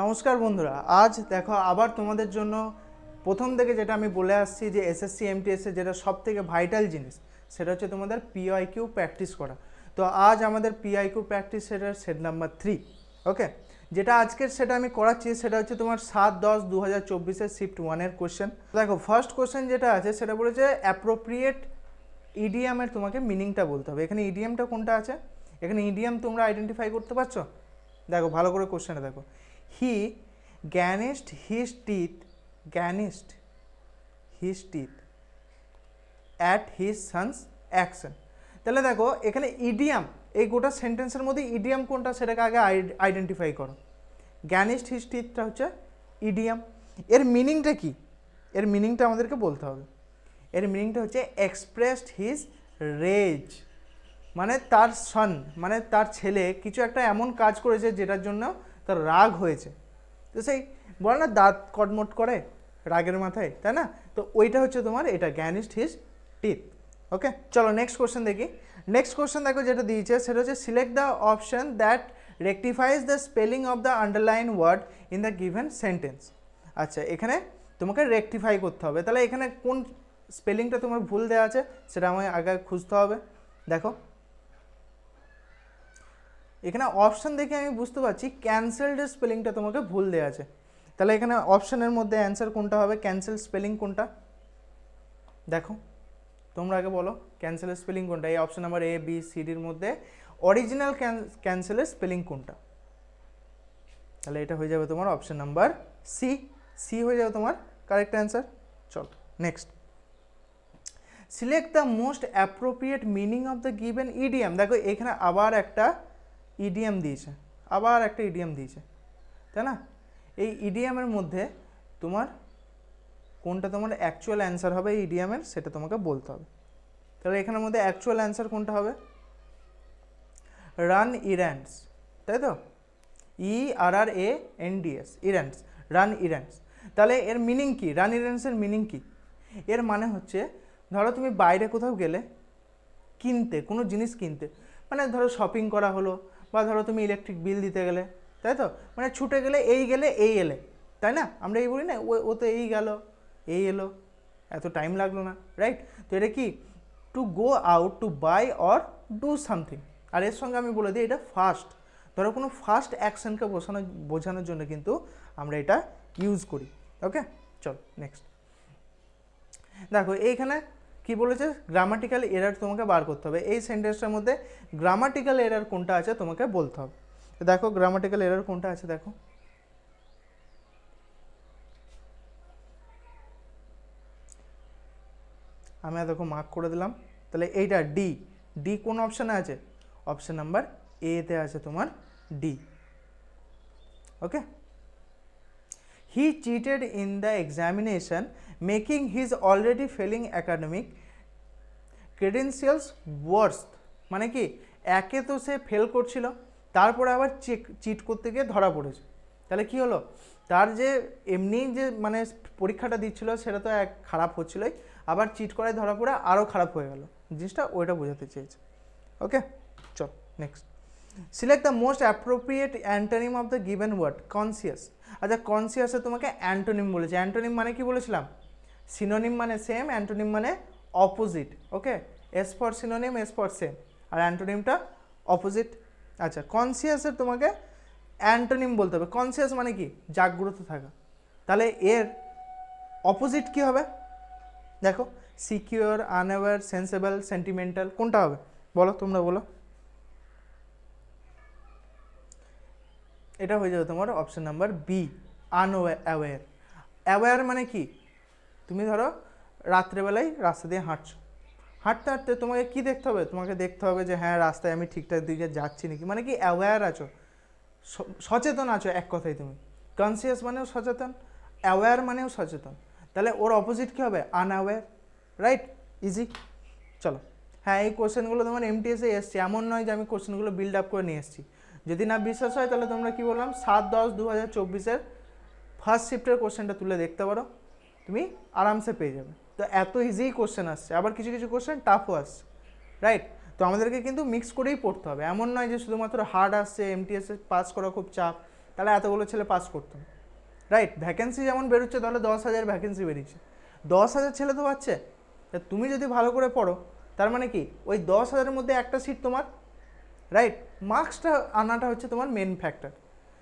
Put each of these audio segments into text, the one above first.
নমস্কার বন্ধুরা, আজ দেখো আবার তোমাদের জন্য প্রথম থেকে যেটা আমি বলে আসছি যে এসএসসি এমটিএস এর যেটা সব থেকে ভাইটাল জিনিস, সেটা হচ্ছে তোমাদের পিআইকিউ প্র্যাকটিস করা। তো আজ আমাদের পিআইকিউ প্র্যাকটিস সেটার সেট নাম্বার থ্রি ওকে যেটা আজকের সেটা আমি করাচ্ছি সেটা হচ্ছে তোমার সাত দশ দু হাজার চব্বিশের শিফট ওয়ানের কোশ্চেন দেখো ফার্স্ট কোশ্চেন যেটা আছে সেটা বলেছে অ্যাপ্রোপ্রিয়েট ইডিএমের তোমাকে মিনিংটা বলতে হবে। এখানে ইডিএমটা কোনটা আছে? এখানে ইডিএম তোমরা আইডেন্টিফাই করতে পারছ? দেখো, ভালো করে কোশ্চেনটা দেখো। He gnashes his teeth gnashes his teeth at his son's action তাহলে দেখো, এখানে ইডিয়াম এই গোটা সেন্টেন্সের মধ্যে ইডিয়াম কোনটা সেটাকে আগে আইডেন্টিফাই করো। গ্যানিস্ট টিথটা হচ্ছে ইডিয়াম এর মিনিংটা কি? এর মিনিংটা আমাদেরকে বলতে হবে। এর মিনিংটা হচ্ছে এক্সপ্রেসড হিজ রেজ মানে তার সন মানে তার ছেলে কিছু একটা এমন কাজ করেছে যেটার জন্য তার রাগ হয়েছে। তো সেই বলে না দাঁত কটমট করে রাগের মাথায়, তাই না? তো ওইটা হচ্ছে তোমার, এটা জ্ঞানিস্ট হিজ টিথ। ওকে? চলো নেক্সট কোশ্চেন দেখি। নেক্সট কোশ্চেন দেখো যেটা দিয়েছে, সেটা হচ্ছে select the option that rectifies the spelling of the underline word in the given sentence আচ্ছা এখানে তোমাকে রেকটিফাই করতে হবে। তাহলে এখানে কোন স্পেলিংটা তোমার ভুল দেওয়া আছে, সেটা আমায় আগে খুঁজতে হবে। দেখো। এখানে অপশান দেখে আমি বুঝতে পারছি ক্যান্সেলড স্পেলিংটা তোমাকে ভুল দেওয়া আছে। তাহলে এখানে অপশানের মধ্যে অ্যান্সার কোনটা হবে? ক্যান্সেল স্পেলিং কোনটা? দেখো, তোমরা আগে বলো ক্যান্সেলের স্পেলিং কোনটা? এই option number A B C ডির মধ্যে অরিজিনাল ক্যান্সেলের স্পেলিং কোনটা? তাহলে এটা হয়ে যাবে তোমার অপশান নাম্বার সি সি হয়ে যাবে তোমার কারেক্ট অ্যান্সার চল next select the most appropriate meaning of the given idiom দেখো, এখানে আবার একটা ইডিএম দিয়েছে, আবার একটা ইডিএম দিয়েছে, তাই না? এই ইডিএমের মধ্যে তোমার কোনটা তোমার অ্যাকচুয়াল অ্যান্সার হবে এই ইডিএমের সেটা তোমাকে বলতে হবে। তাহলে এখানের মধ্যে অ্যাকচুয়াল অ্যান্সার কোনটা হবে? রান ইরান্ডস তাই তো? E R R A N D S errands run errands তাহলে এর মিনিং কি? রান ইরান্ডসের মিনিং কি? এর মানে হচ্ছে, ধরো তুমি বাইরে কোথাও গেলে কিনতে, কোনো জিনিস কিনতে মানে ধরো শপিং করা হলো বা ধরো তুমি ইলেকট্রিক বিল দিতে গেলে, তাই তো? মানে ছুটে গেলে এই গেলে এই এলে, তাই না? আমরা এই বলি না, ও ও তো এই গেল, এই এলো, এত টাইম লাগল না রাইট তো এটা কি? To go out to buy or do something আর এর সঙ্গে আমি বলে দিই, এটা ফাস্ট ধরো কোনো ফার্স্ট অ্যাকশনকে বোঝানো বোঝানোর জন্য কিন্তু আমরা এটা ইউজ করি ওকে চল নেক্সট দেখো, এইখানে কি বলেছে? গ্রামাটিক্যাল এরার তোমাকে বার করতে হবে। এই সেন্টেন্সটার মধ্যে গ্রামাটিক্যাল এরার কোনটা আছে তোমাকে বলতে হবে। দেখো গ্রামাটিক্যাল এরার কোনটা আছে দেখো। আমি দেখো মার্ক করে দিলাম। তাহলে এইটা ডি ডি কোন অপশানে আছে? অপশান নাম্বার এতে আছে তোমার D okay he cheated in the examination making his already failing academic credentials worse মানে কি? একে তো সে ফেল করছিল, তারপরে আবার চেক চিট করতে গিয়ে ধরা পড়েছে। তাহলে কি হলো? তার যে এমনি যে মানে পরীক্ষাটা দিচ্ছিল, সেটা তো এক খারাপ হচ্ছিলোই, আবার চিট করায় ধরা পড়ে আরও খারাপ হয়ে গেল। জিনিসটা ওইটা বোঝাতে চেয়েছে। ওকে? চল next select the most appropriate antonym of the given word conscious আচ্ছা কনসিয়াসে তোমাকে অ্যান্টোনিম বলেছে। অ্যান্টোনিম মানে কি বলেছিলাম? সিনোনিম মানে সেম অ্যান্টোনিম মানে opposite okay S for synonym S for same আর অ্যান্টোনিমটা অপোজিট আচ্ছা কনসিয়াসের তোমাকে অ্যান্টোনিম বলতে হবে। কনসিয়াস মানে কি? জাগ্রত থাকা। তাহলে এর অপোজিট কি হবে? দেখো সিকিউর আনঅ্যাওয়ার সেন্সেবল সেন্টিমেন্টাল কোনটা হবে? বলো, তোমরা বলো। এটা হয়ে যাবে তোমার option number B unaware aware মানে কি? তুমি ধরো রাত্রেবেলায় রাস্তা দিয়ে হাঁটছো। হাঁটতে হাঁটতে তোমাকে কি দেখতে হবে? তোমাকে দেখতে হবে যে হ্যাঁ রাস্তায় আমি ঠিকঠাক দিকে যাচ্ছি নাকি? মানে কি অ্যাওয়্যার আছো? সচেতন আছো এক কথায় তুমি। কনসিয়াস মানেও সচেতন অ্যাওয়্যার মানেও সচেতন। তাহলে ওর অপোজিট কী হবে? আনঅ্যাওয়্যার রাইট ইজি চলো। হ্যাঁ এই কোশ্চেনগুলো তোমার এমটিএসে এসছে। এমন নয় যে আমি কোশ্চেনগুলো বিল্ড আপ করে নিয়ে এসেছি। যদি না বিশ্বাস হয়, তাহলে তোমরা কি বললাম? সাত দশ দু হাজার চব্বিশের ফার্স্ট শিফটের কোশ্চেনটা তুলে দেখতে পারো। তুমি আরামসে পেয়ে যাবে। তো এত ইজি কোশ্চেন আসছে। আবার কিছু কিছু কোশ্চেন টাফও আসছে। রাইট তো আমাদেরকে কিন্তু মিক্স করেই পড়তে হবে। এমন নয় যে শুধুমাত্র হার্ড আসছে এমটিএসে পাস করা খুব চাপ, তাহলে এতগুলো ছেলে পাস করতো রাইট ভ্যাকেন্সি যেমন বেরোচ্ছে, তাহলে দশ হাজার ভ্যাকেন্সি বেরিয়েছে। দশ হাজার ছেলে তো পাচ্ছে। তা তুমি যদি ভালো করে পড়ো, তার মানে কি? ওই দশ হাজারের মধ্যে একটা সিট তোমার রাইট মার্কসটা আনাটা হচ্ছে তোমার মেন ফ্যাক্টর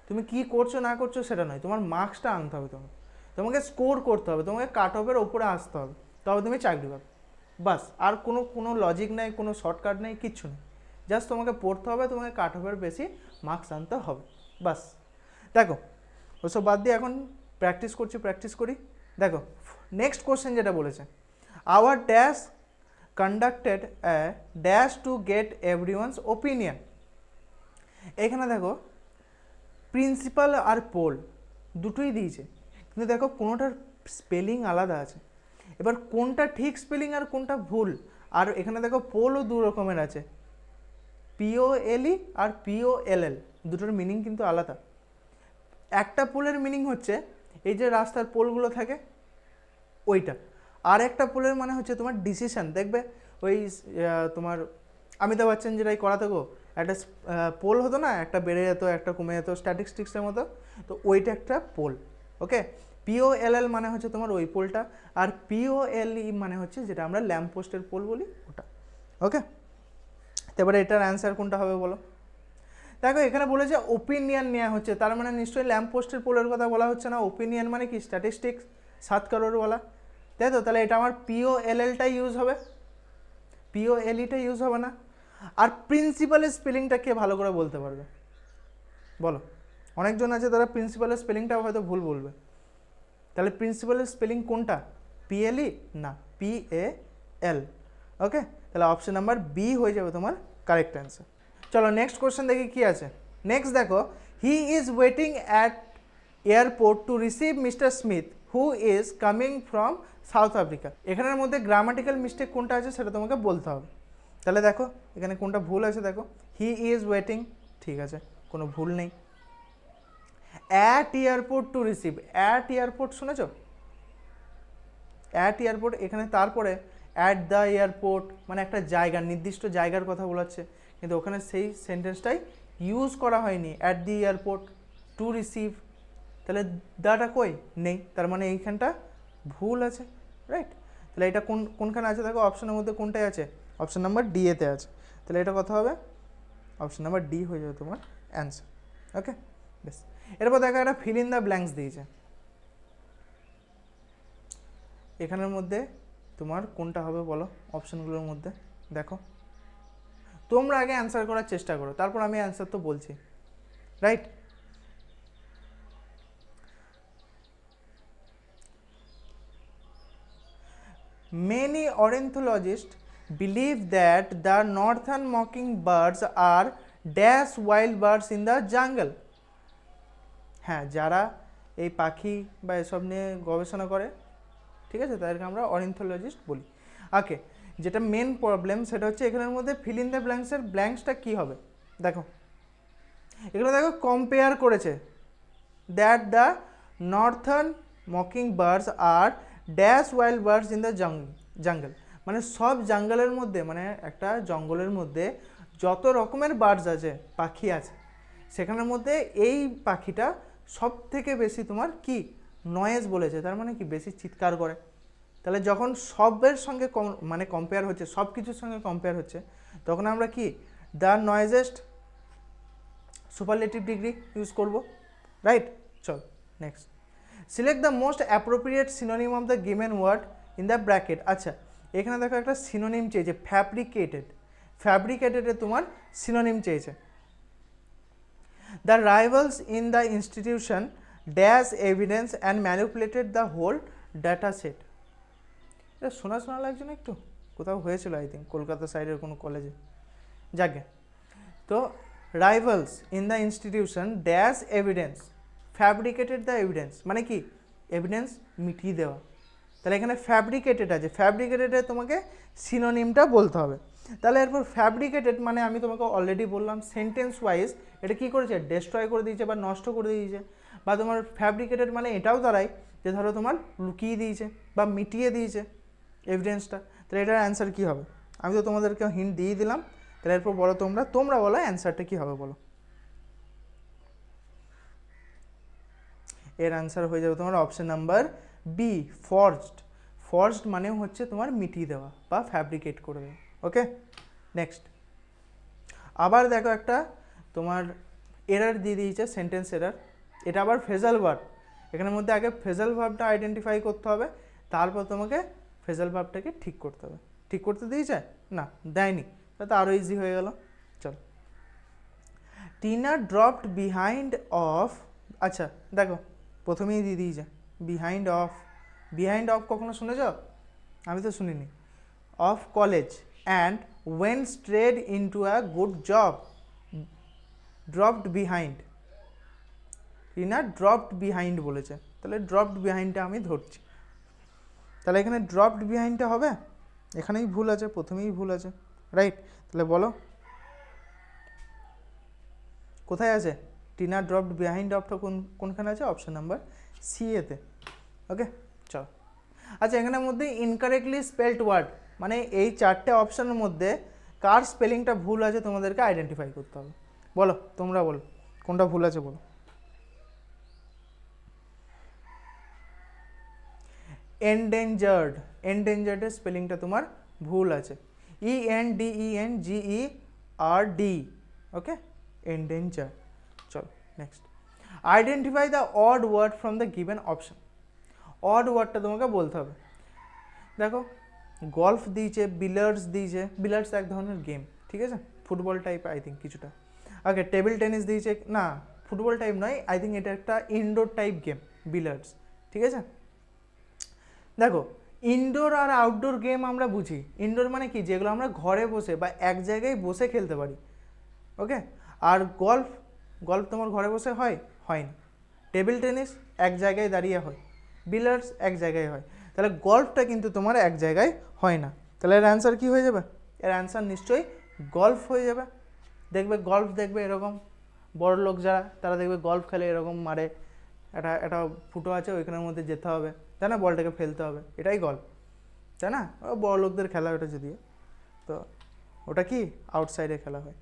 তুমি কি করছ, না করছ, সেটা নয়। তোমার মার্কসটা আনতে হবে তোমাকে। তোমাকে স্কোর করতে হবে, তোমাকে কাট অফের ওপরে আসতে হবে, তবে তুমি চাকরি পাবে। বাস, আর কোনো কোনো লজিক নেই, কোনো শর্টকাট নেই, কিচ্ছু নেই। জাস্ট তোমাকে পড়তে হবে, তোমাকে কাট অফের বেশি মার্কস আনতে হবে, বাস। দেখো, ওসব বাদ দিয়ে এখন প্র্যাকটিস করছি প্র্যাকটিস করি। দেখো নেক্সট কোশ্চেন যেটা বলেছে our dash conducted a dash to get every one's opinion এখানে দেখো প্রিন্সিপাল আর পোল দুটোই দিয়েছে। কিন্তু দেখো কোনোটার স্পেলিং আলাদা আছে। এবার কোনটা ঠিক স্পেলিং আর কোনটা ভুল, আর এখানে দেখো পোলও দু রকমের আছে। পিও এলই আর পিও এল এল দুটোর মিনিং কিন্তু আলাদা। একটা পোলের মিনিং হচ্ছে এই যে রাস্তার পোলগুলো থাকে, ওইটা। আর একটা পোলের মানে হচ্ছে তোমার ডিসিশন দেখবে ওই তোমার অমিতাভ বচ্চন যেটাই করাতে গো, একটা পোল হতো না, একটা বেড়ে যেত, একটা কমে যেত স্ট্যাটিস্টিক্সের মতো, তো ওইটা একটা পোল ওকে পিও এল এল মানে হচ্ছে তোমার ওই পোলটা, আর পিও এল ই মানে হচ্ছে যেটা আমরা ল্যাম্প পোস্টের পোল বলি ওটা, ওকে? তারপরে এটার অ্যান্সার কোনটা হবে বলো? দেখো, এখানে বলেছে ওপিনিয়ন নেওয়া হচ্ছে, তার মানে নিশ্চয়ই ল্যাম্প পোস্টের পোলের কথা বলা হচ্ছে না ওপিনিয়ন মানে কি? স্ট্যাটিস্টিক্স সাত কারোর বলা। তাই তো? তাহলে এটা আমার পিও এল এলটাই ইউজ হবে। পিও এল ইটা ইউজ হবে না। আর প্রিন্সিপালের স্পেলিংটা কে ভালো করে বলতে পারবে? বলো। অনেকজন আছে তারা প্রিন্সিপালের স্পেলিংটাও হয়তো ভুল বলবে। তাহলে প্রিন্সিপালের স্পেলিং কোনটা? পিএলই না পি এ এল ওকে তাহলে অপশন নাম্বার বি হয়ে যাবে তোমার কারেক্ট অ্যান্সার চলো নেক্সট কোশ্চেন দেখি কি আছে। নেক্সট দেখো he is waiting at airport to receive mister Smith who is coming from South Africa এখানের মধ্যে গ্রামাটিক্যাল মিস্টেক কোনটা আছে সেটা তোমাকে বলতে হবে। তাহলে দেখো, এখানে কোনটা ভুল আছে দেখো। হি ইজ ওয়েটিং ঠিক আছে, কোনো ভুল নেই। At airport to receive at airport শুনেছো? অ্যাট এয়ারপোর্ট এখানে তারপরে অ্যাট দ্য এয়ারপোর্ট মানে একটা জায়গা, নির্দিষ্ট জায়গার কথা বলাচ্ছে, কিন্তু ওখানে সেই সেন্টেন্সটাই ইউজ করা হয়নি at the airport to receive তাহলে দাটা কই? নেই, তার মানে এইখানটা ভুল আছে রাইট তাহলে এটা কোন, কোনখানে আছে? দেখো অপশনের মধ্যে কোনটায় আছে? অপশন নাম্বার ডি এতে আছে, তাহলে এটা কথা হবে অপশন নাম্বার ডি হয়ে যাবে তোমার অ্যান্সার ওকে বেশ এরপর দেখো একটা ফিল ইন দ্য ব্ল্যাঙ্কস দিয়েছে। এখানের মধ্যে তোমার কোনটা হবে বলো? অপশনগুলোর মধ্যে। দেখো। তোমরা আগে অ্যান্সার করার চেষ্টা করো। তারপর আমি অ্যান্সার তো বলছি। Right many Many ornithologists believe that the northern mockingbirds are dash wild birds in the jungle. হ্যাঁ যারা এই পাখি বা এসব নিয়ে গবেষণা করে, ঠিক আছে, তাদেরকে আমরা অরিন্থোলজিস্ট বলি। ওকে যেটা মেন প্রবলেম সেটা হচ্ছে এখানের মধ্যে ফিল ইন দ্য ব্ল্যাঙ্কসের ব্ল্যাঙ্কসটা কী হবে? দেখো, এগুলো দেখো কম্পেয়ার করেছে। That the northern mocking birds are dash wild birds in the jungle মানে সব জঙ্গলের মধ্যে মানে একটা জঙ্গলের মধ্যে যত রকমের বার্ডস আছে, পাখি আছে, সেখানের মধ্যে এই পাখিটা সব থেকে বেশি তোমার কি নয়েজ বলেছে? তার মানে কি বেশি চিৎকার করে? তাহলে যখন সবের সঙ্গে কম- মানে কম্পেয়ার হচ্ছে সব কিছুর সঙ্গে কম্পেয়ার হচ্ছে, তখন আমরা কি the noisiest superlative degree use করব? রাইট চল next select the most appropriate synonym of the given word in the bracket আচ্ছা এখানে দেখো একটা সিনোনিম চেয়েছে ফ্যাব্রিকেটেড ফ্যাব্রিকেটেডে তোমার সিনোনিম চেয়েছে। The rivals in the institution dash evidence and manipulated the whole data set এটা শোনা শোনা লাগছে না একটু? কোথাও হয়েছিল আই থিঙ্ক কলকাতা সাইডের কোনো কলেজে যাকে তো rivals in the institution dash evidence fabricated the evidence মানে কি? এভিডেন্স মিটিয়ে দেওয়া। তাহলে এখানে ফ্যাব্রিকেটেড আছে। ফ্যাব্রিকেটেডে তোমাকে সিনোনিমটা বলতে হবে। তাহলে এরপর ফ্যাব্রিকেটেড মানে আমি তোমাকে অলরেডি বললাম সেন্টেন্স ওয়াইজ এটা কী করেছে? ডেস্ট্রয় করে দিয়েছে বা নষ্ট করে দিয়েছে। বা তোমার ফ্যাব্রিকেটেড মানে এটাও দাঁড়ায় যে ধরো তোমার লুকিয়ে দিয়েছে বা মিটিয়ে দিয়েছে এভিডেন্সটা তাহলে এটার অ্যান্সার কী হবে? আমি তো তোমাদেরকে হিন্ট দিয়ে দিলাম। তাহলে এরপর বলো তোমরা তোমরা বলো অ্যান্সারটা কী হবে বলো। এর অ্যান্সার হয়ে যাবে তোমার option number B forged forged মানে হচ্ছে তোমার মিটিয়ে দেওয়া বা ফ্যাব্রিকেট করে দেওয়া। নেক্সট আবার দেখো একটা তোমার এরার দিয়ে দিয়েছে সেন্টেন্স এরার এটা আবার ফেজাল ভার্ব এখানের মধ্যে আগে ফেজাল ভার্বটা আইডেন্টিফাই করতে হবে, তারপর তোমাকে ফেজাল ভার্বটাকে ঠিক করতে হবে। ঠিক করতে দিয়েছে? না, দেয়নি। তাহলে তো আরও ইজি হয়ে গেল। চলো। টিনা ড্রপড বিহাইন্ড অফ আচ্ছা দেখো, প্রথমেই দিয়ে দিয়েছে বিহাইন্ড অফ বিহাইন্ড অফ কখনো শুনেছ? আমি তো শুনিনি। Of college and went straight into a good job dropped behind Tina dropped behind বলেছে। তাহলে ড্রপড বিহাইন্ডটা আমি ধরছি। তাহলে এখানে ড্রপড বিহাইন্ডটা হবে? এখানেই ভুল আছে, প্রথমেই ভুল আছে। রাইট তাহলে বলো। কোথায় আছে? টিনা ড্রপড বিহাইন্ড অফটা কোন, কোনখানে আছে? অপশন নাম্বার সি এতে ওকে চলো। আচ্ছা এখানের মধ্যে ইনকারেক্টলি স্পেলড ওয়ার্ড মানে এই চারটে অপশনের মধ্যে কার স্পেলিংটা ভুল আছে তোমাদেরকে আইডেন্টিফাই করতে হবে। বলো, তোমরা বলো, কোনটা ভুল আছে বলো? এন্ডেঞ্জার্ড এন্ডেঞ্জার্ডের স্পেলিংটা তোমার ভুল আছে। E N D E N G E R D okay endanger চলো next identify the odd word from the given option odd ওয়ার্ডটা তোমাকে বলতে হবে। দেখো গল্ফ দিয়েছে বিলার্স দিয়েছে বিলার্স এক ধরনের গেম ঠিক আছে? ফুটবল টাইপ আই থিঙ্ক কিছুটা। ওকে টেবিল টেনিস দিয়েছে, না ফুটবল টাইপ নয় আই থিঙ্ক এটা একটা ইনডোর টাইপ গেম বিলার্স ঠিক আছে? দেখো ইনডোর আর আউটডোর গেম আমরা বুঝি। ইনডোর মানে কি? যেগুলো আমরা ঘরে বসে বা এক জায়গায় বসে খেলতে পারি। ওকে আর গল্ফ গল্ফ তোমার ঘরে বসে হয়? হয় না। টেবিল টেনিস এক জায়গায় দাঁড়িয়ে হয়। বিলার্স এক জায়গায় হয়। তাহলে গল্ফটা কিন্তু তোমার এক জায়গায় হয় না। তাহলে এর অ্যান্সার কী হয়ে যাবে? এর অ্যান্সার নিশ্চয়ই গল্ফ হয়ে যাবে। দেখবে গল্ফ দেখবে এরকম বড় লোক যারা, তারা দেখবে গল্ফ খেলে এরকম মারে। একটা একটা ফুটো আছে, ওইখানের মধ্যে যেতে হবে। তাই না? বলটাকে ফেলতে হবে। এটাই গল্ফ তাই না? বড় লোকদের খেলা ওটা যদিও। তো ওটা কি? আউটসাইডে খেলা হয়।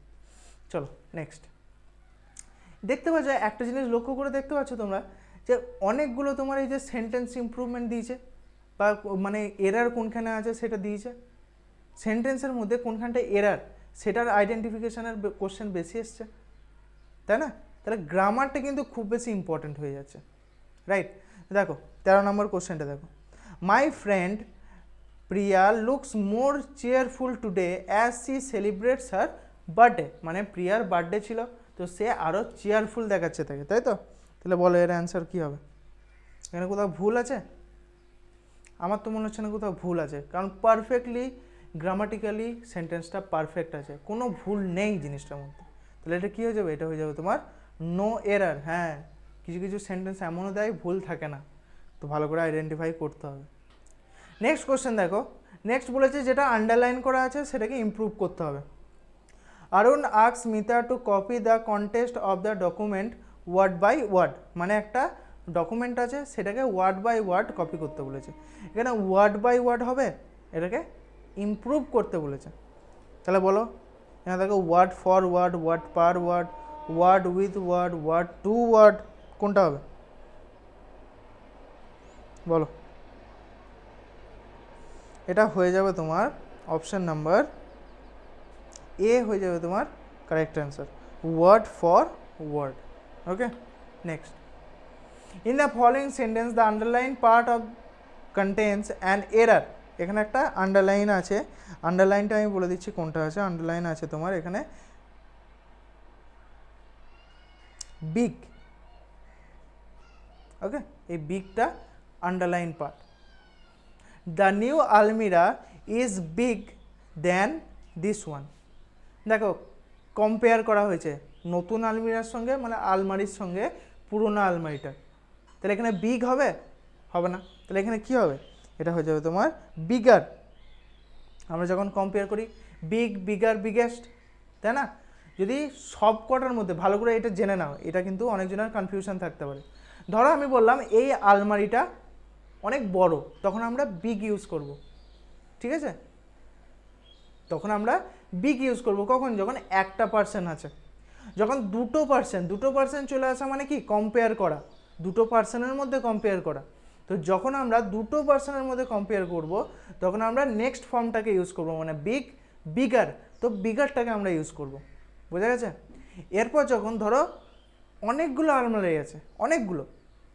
চলো নেক্সট দেখতে পাচ্ছ, একটা জিনিস লক্ষ্য করে দেখতে পাচ্ছ তোমরা যে অনেকগুলো তোমার এই যে সেন্টেন্স ইমপ্রুভমেন্ট দিয়েছে। বা মানে এরার কোনখানে আছে সেটা দিয়েছে। সেন্টেন্সের মধ্যে কোনখানটা এরার সেটার আইডেন্টিফিকেশানের কোশ্চেন বেশি এসছে। তাই না? তাহলে গ্রামারটা কিন্তু খুব বেশি ইম্পর্ট্যান্ট হয়ে যাচ্ছে। রাইট দেখো, তেরো নম্বর কোশ্চেনটা দেখো। My friend Priya looks more cheerful today as she celebrates her birthday মানে প্রিয়ার বার্থডে ছিল, তো সে আরও চেয়ারফুল দেখাচ্ছে তাকে, তাই তো? তাহলে বলো এর অ্যান্সার কী হবে? এখানে কোথাও ভুল আছে? আমার তো মনে হচ্ছে না কোথাও ভুল আছে। কারণ পারফেক্টলি গ্রামাটিক্যালি সেন্টেন্সটা পারফেক্ট আছে। কোনো ভুল নেই জিনিসটার মধ্যে। তাহলে এটা কী হয়ে যাবে? এটা হয়ে যাবে তোমার নো এরার হ্যাঁ। কিছু কিছু সেন্টেন্স এমনও দেয়, ভুল থাকে না। তো ভালো করে আইডেন্টিফাই করতে হবে। নেক্সট কোশ্চেন দেখো। নেক্সট বলেছে যেটা আন্ডারলাইন করা আছে, সেটাকে ইমপ্রুভ করতে হবে। Arun asks Mita to copy the contents of the document word by word মানে একটা ডকুমেন্ট আছে, সেটাকে ওয়ার্ড বাই ওয়ার্ড কপি করতে বলেছে। এখানে ওয়ার্ড বাই ওয়ার্ড হবে, এটাকে ইমপ্রুভ করতে বলেছে। তাহলে বলো, এখানে দেখো word for word word per word word with word word to word কোনটা হবে? বলো। এটা হয়ে যাবে তোমার অপশান নাম্বার এ হয়ে যাবে তোমার correct answer word for word okay next in the following sentence the underline part of contains an error এখানে একটা আন্ডারলাইন আছে। আন্ডারলাইনটা আমি বলে দিচ্ছি কোনটা আছে। আন্ডারলাইন আছে তোমার এখানে। বিগ ওকে এই বিগটা underline part the new almirah is big then this one দেখো কম্পেয়ার করা হয়েছে। নতুন আলমিরার সঙ্গে মানে আলমারির সঙ্গে পুরোনো আলমারিটা তাহলে এখানে বিগ হবে? হবে না। তাহলে এখানে কি হবে? এটা হয়ে যাবে তোমার বিগার আমরা যখন কম্পেয়ার করি বিগ বিগার বিগেস্ট তাই না? যদি সব কটার মধ্যে ভালো করে এটা জেনে নাও, এটা কিন্তু অনেকজনের কনফিউশন থাকতে পারে। ধরো আমি বললাম এই আলমারিটা অনেক বড়, তখন আমরা বিগ ইউজ করব। ঠিক আছে? তখন আমরা বিগ ইউজ করব। কখন? যখন একটা পার্সেন্ট আছে। যখন দুটো পার্সেন্ট দুটো পার্সেন্ট চলে আসা মানে কি? কম্পেয়ার করা। দুটো পার্সনের মধ্যে কম্পেয়ার করা। তো যখন আমরা দুটো পার্সনের মধ্যে কম্পেয়ার করব, তখন আমরা নেক্সট ফর্মটাকে ইউজ করব মানে বিগ বিগার তো বিগারটাকে আমরা ইউজ করব। বোঝা গেছে? এরপর যখন ধরো অনেকগুলো আলমারি আছে, অনেকগুলো,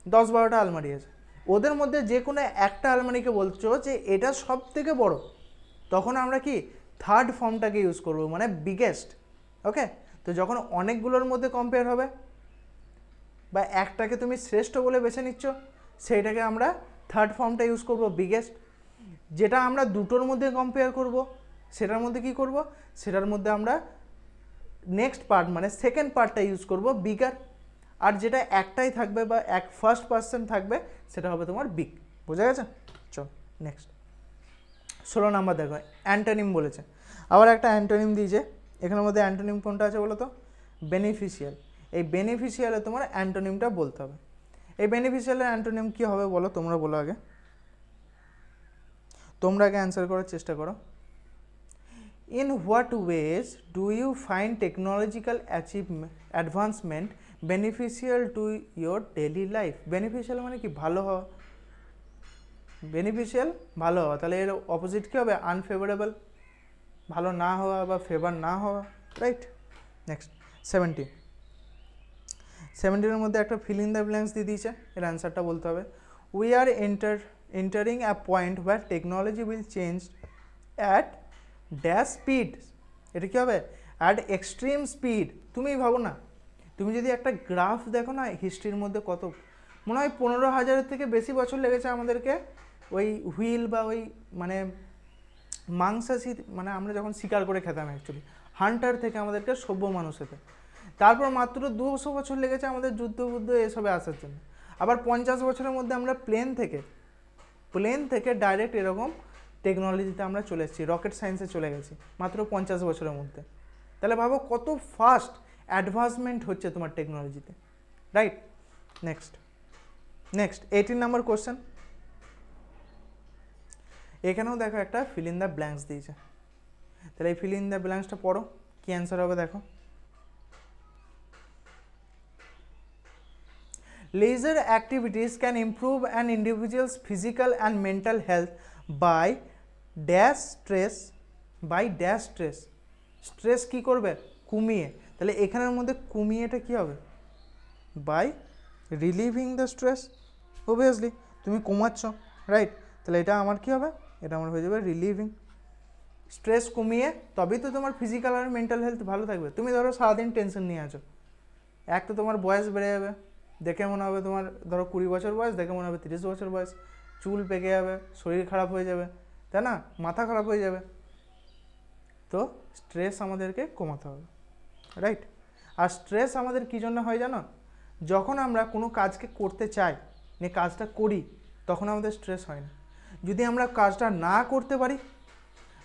দশ বারোটা আলমারি আছে, ওদের মধ্যে যে কোনো একটা আলমারিকে বলছো যে এটা সব থেকে বড়, তখন আমরা কি থার্ড ফর্মটাকে ইউজ করব মানে বিগেস্ট ওকে তো যখন অনেকগুলোর মধ্যে কম্পেয়ার হবে বা একটাকে তুমি শ্রেষ্ঠ বলে বেছে নিচ্ছ, সেইটাকে আমরা থার্ড ফর্মটা ইউজ করব বিগেস্ট যেটা আমরা দুটোর মধ্যে কম্পেয়ার করব, সেটার মধ্যে কি করব? সেটার মধ্যে আমরা নেক্সট পার্ট মানে সেকেন্ড পার্টটা ইউজ করব বিগার আর যেটা একটাই থাকবে বা এক ফার্স্ট পার্সন থাকবে, সেটা হবে তোমার বিগ বোঝা গেছে? চল নেক্সট ষোলো নাম্বার দেখো অ্যান্টোনিম বলেছে। আবার একটা অ্যান্টোনিম দিয়েছে। এখানের মধ্যে অ্যান্টোনিম কোনটা আছে বলো তো? বেনিফিশিয়াল এই বেনিফিশিয়ালে তোমার অ্যান্টোনিমটা বলতে হবে। এই বেনিফিশিয়ালের অ্যান্টোনিম কী হবে বলো? তোমরা বলো আগে। তোমরা আগে অ্যান্সার করার চেষ্টা করো। In what ways do you find technological achievement advancement beneficial to your daily life beneficial মানে কি? ভালো হওয়া। বেনিফিশিয়াল ভালো হওয়া। তাহলে এর অপোজিট কী হবে? আনফেভারেবল ভালো না হওয়া বা ফেভার না হওয়া। রাইট নেক্সট সেভেন্টি সেভেন্টিনের মধ্যে একটা ফিল ইন দ্য ব্ল্যাঙ্কস দিয়ে দিয়েছে, এর অ্যান্সারটা বলতে হবে। We are enter entering a point where technology will change at dash speed এটা কী হবে? অ্যাট এক্সট্রিম স্পিড তুমি ভাবো না, তুমি যদি একটা গ্রাফ দেখো না হিস্ট্রির মধ্যে কত, মনে হয় পনেরো হাজারের থেকে বেশি বছর লেগেছে আমাদেরকে ওই হুইল বা ওই মানে মাংসাশী মানে আমরা যখন শিকার করে খেতাম অ্যাকচুয়ালি হান্টার থেকে আমাদেরকে সভ্য মানুষ হতে। তারপর মাত্র দুশো বছর লেগেছে আমাদের যুদ্ধ বুদ্ধ এসবে আসার জন্য। আবার পঞ্চাশ বছরের মধ্যে আমরা প্লেন থেকে প্লেন থেকে ডাইরেক্ট এরকম টেকনোলজিতে আমরা চলে এসেছি রকেট সায়েন্সে চলে গেছি, মাত্র পঞ্চাশ বছরের মধ্যে। তাহলে ভাবো কত ফাস্ট অ্যাডভান্সমেন্ট হচ্ছে তোমার টেকনোলজিতে right next next eighteen number question এখানেও দেখো একটা ফিল ইন দ্য ব্ল্যাঙ্কস দিয়েছে। তাহলে এই ফিল ইন দ্য ব্ল্যাঙ্কসটা পড়ো, কী অ্যান্সার হবে দেখো। Leisure activities can improve an individual's physical and mental health by dash stress, by dash stress. Stress কি করবে? কমিয়ে। তাহলে এখানের মধ্যে কমিয়েটা কি হবে? By relieving the stress obviously তুমি কমাচ্ছ রাইট তাহলে এটা আমার কি হবে? এটা আমার হয়ে যাবে রিলিভিং স্ট্রেস কমিয়ে, তবেই তো তোমার ফিজিক্যাল আর মেন্টাল হেলথ ভালো থাকবে। তুমি ধরো সারাদিন টেনশন নিয়ে আছো। এক তো তোমার বয়স বেড়ে যাবে। দেখে মনে হবে তোমার ধরো কুড়ি বছর বয়স, দেখে মনে হবে তিরিশ বছর বয়স। চুল পেকে যাবে, শরীর খারাপ হয়ে যাবে, তাই না? মাথা খারাপ হয়ে যাবে। তো স্ট্রেস আমাদেরকে কমাতে হবে রাইট আর স্ট্রেস আমাদের কী জন্য হয় জানো? যখন আমরা কোনো কাজকে করতে চাই, নিয়ে কাজটা করি, তখন আমাদের স্ট্রেস হয় না। যদি আমরা কাজটা না করতে পারি,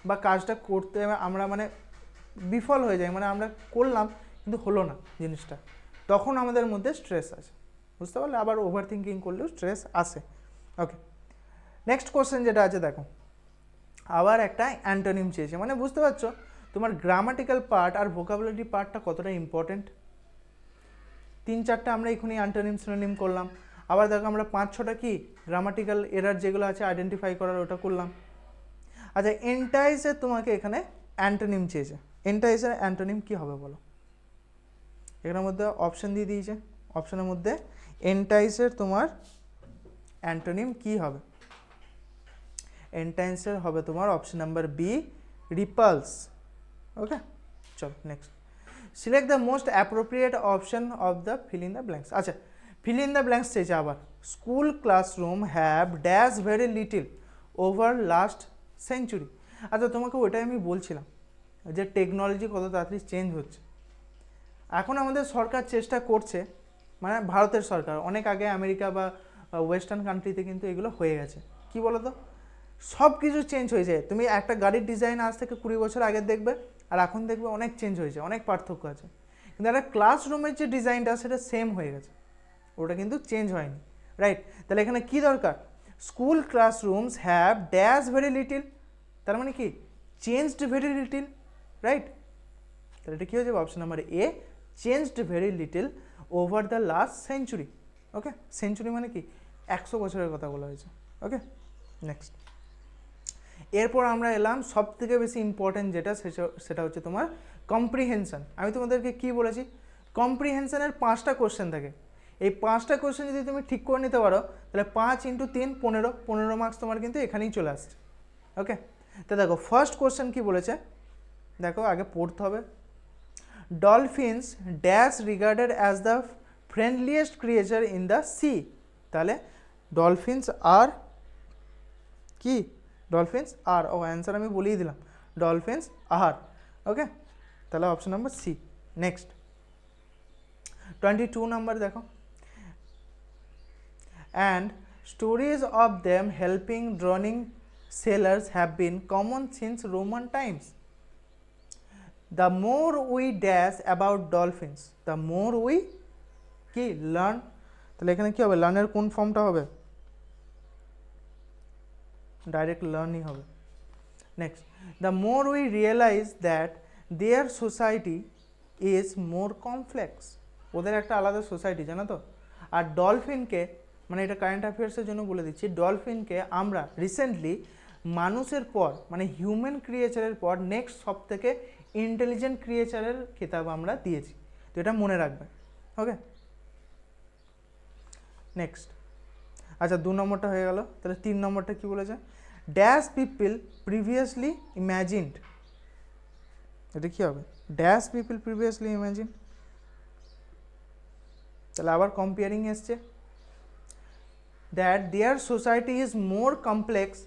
বা কাজটা করতে আমরা মানে বিফল হয়ে যাই মানে আমরা করলাম, কিন্তু হলো না জিনিসটা, তখন আমাদের মধ্যে স্ট্রেস আছে বুঝতে পারলে? আবার ওভার থিঙ্কিং করলেও স্ট্রেস আসে। ওকে নেক্সট কোশ্চেন যেটা আছে, দেখো। আবার একটা অ্যান্টোনিম চেয়েছে। মানে বুঝতে পারছ? তোমার গ্রামাটিক্যাল পার্ট আর ভোকাবুলারি পার্টটা কতটা ইম্পর্টেন্ট তিন চারটা আমরা এখনই অ্যান্টোনিম সিনোনিম করলাম। আবার দেখো, আমরা পাঁচ ছটা কি? গ্রামাটিক্যাল এরার যেগুলো আছে আইডেন্টিফাই করার ওটা করলাম। আচ্ছা এন্টাইসের তোমাকে এখানে অ্যান্টোনিম চেয়েছে। এন্টাইসের অ্যান্টোনিম কী হবে বলো? এখানের মধ্যে অপশন দিয়ে দিয়েছে। অপশনের মধ্যে এন্টাইসের তোমার অ্যান্টোনিম কি হবে? এন্টাইসের হবে তোমার option number B repulse okay? চলো next select the most appropriate option of the fill in the blanks আচ্ছা ফিল ইন দ্য ব্ল্যাঙ্কস চেয়েছে আবার। School classroom have dash very little over last century আচ্ছা তোমাকে ওটাই আমি বলছিলাম যে টেকনোলজি কত তাড়াতাড়ি চেঞ্জ হচ্ছে। এখন আমাদের সরকার চেষ্টা করছে মানে ভারতের সরকার। অনেক আগে আমেরিকা বা ওয়েস্টার্ন কান্ট্রিতে কিন্তু এগুলো হয়ে গেছে। কি বলো তো সব কিছু চেঞ্জ হয়েছে। তুমি একটা গাড়ির ডিজাইন আজ থেকে কুড়ি বছর আগে দেখবে, আর এখন দেখবে অনেক চেঞ্জ হয়েছে, অনেক পার্থক্য আছে। কিন্তু একটা ক্লাসরুমের যে ডিজাইনটা সেটা সেম হয়ে গেছে। ওটা কিন্তু চেঞ্জ হয়নি। রাইট তাহলে এখানে কি দরকার? School classrooms have dash very little তার মানে কি? চেঞ্জড ভেরি লিটিল রাইট তাহলে এটা কী হয়ে যাবে? Option number A changed very little over the last century okay century মানে কি? একশো বছরের কথা বলা হয়েছে ওকে নেক্সট এরপর আমরা এলাম সব থেকে বেশি ইম্পর্টেন্ট যেটা, সেটা- সেটা হচ্ছে তোমার কম্প্রিহেনশন আমি তোমাদেরকে কি বলেছি? কম্প্রিহেনশনের পাঁচটা কোশ্চেন থাকে। এই পাঁচটা কোশ্চেন যদি তুমি ঠিক করে নিতে পারো, তাহলে পাঁচ ইন্টু তিন, পনেরো পনেরো মার্কস তোমার কিন্তু এখানেই চলে আসছে ওকে তো দেখো ফার্স্ট কোশ্চেন কি বলেছে? দেখো, আগে পড়তে হবে। Dolphins dash regarded as the friendliest creature in the sea তাহলে ডলফিনস আর কি? ডলফিনস আর ও অ্যান্সার আমি বলেই দিলাম। ডলফিনস আর ওকে তাহলে option number C next twenty two number দেখো। And stories of them helping drowning sailors have been common since Roman times the more we dash about dolphins the more we কি? Learn তাহলে এখানে কি হবে? লার্নের কোন ফর্মটা হবে? ডাইরেক্ট লার্নই হবে। Next the more we realise that their society is more complex ওদের একটা আলাদা সোসাইটি জানো তো? আর ডলফিনকে মানে এটা কারেন্ট অ্যাফেয়ার্সের জন্য বলে দিচ্ছি ডলফিনকে আমরা রিসেন্টলি মানুষের পর মানে হিউম্যান ক্রিয়েচারের পর নেক্সট সব থেকে ইন্টেলিজেন্ট ক্রিয়েচারের খেতাব আমরা দিয়েছি। তো এটা মনে রাখবে। ওকে নেক্সট আচ্ছা দু নম্বরটা হয়ে গেল। তাহলে তিন নম্বরটা কি বলেছে? ড্যাশ পিপল প্রিভিয়াসলি ইম্যাজিনড এটা কি হবে? ড্যাশ পিপল প্রিভিয়াসলি ইম্যাজিন তাহলে আবার কম্পেয়ারিং এসছে। That their society is more complex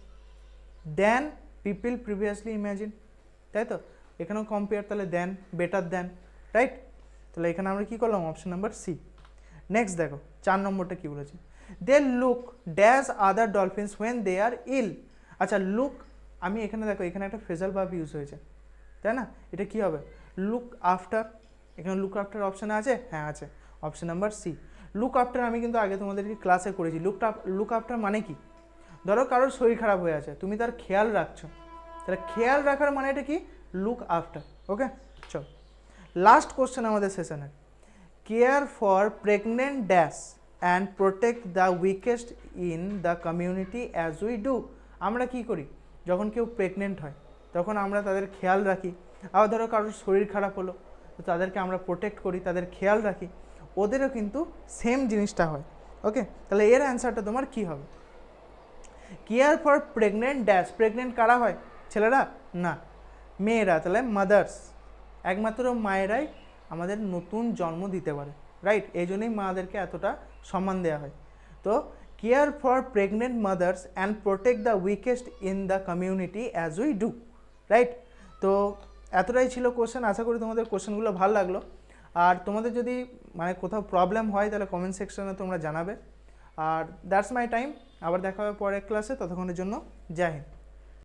than people previously imagine তাই তো? এখানেও কম্পেয়ার তাহলে দেন বেটার দেন রাইট তাহলে এখানে আমরা কী করলাম? অপশন নাম্বার সি নেক্সট দেখো, চার নম্বরটা কী বলেছে? They look dash other dolphins when they are ill আচ্ছা লুক আমি এখানে দেখো, এখানে একটা ফেজাল ভাব ইউজ হয়েছে, তাই না? এটা কি হবে? লুক আফটার এখানে লুক আফটার অপশান আছে? হ্যাঁ আছে। Option number C look after আমি কিন্তু আগে তোমাদেরকে ক্লাসে করেছি। লুক লুক আফটার মানে কি? ধরো কারোর শরীর খারাপ হয়ে আছে, তুমি তার খেয়াল রাখছো। তাহলে খেয়াল রাখার মানে এটা কি? লুক আফটার ওকে চল লাস্ট কোশ্চেন আমাদের সেশনের care for pregnant dash and protect the weakest in the community as we do আমরা কি করি? যখন কেউ প্রেগনেন্ট হয়, তখন আমরা তাদের খেয়াল রাখি। আবার ধরো কারোর শরীর খারাপ হলো, তো তাদেরকে আমরা প্রোটেক্ট করি, তাদের খেয়াল রাখি। ওদেরও কিন্তু সেম জিনিসটা হয় ওকে তাহলে এর অ্যান্সারটা তোমার কি হবে? Care for pregnant dash pregnant কারা হয়? ছেলেরা? না। মেয়েরা, তাহলে মাদার্স একমাত্র মায়েরাই আমাদের নতুন জন্ম দিতে পারে রাইট এই জন্যই মাদেরকে এতটা সম্মান দেওয়া হয়। তো care for pregnant mothers and protect the weakest in the community as we do right তো এতটাই ছিল কোশ্চেন আশা করি তোমাদের কোশ্চেনগুলো ভালো লাগল। আর তোমাদের যদি মানে কোথাও প্রবলেম হয়, তাহলে কমেন্ট সেকশনে তোমরা জানাবে। আর দ্যাটস মাই টাইম আবার দেখা হবে পরের ক্লাসে ততক্ষণের জন্য জয় হিন্দ।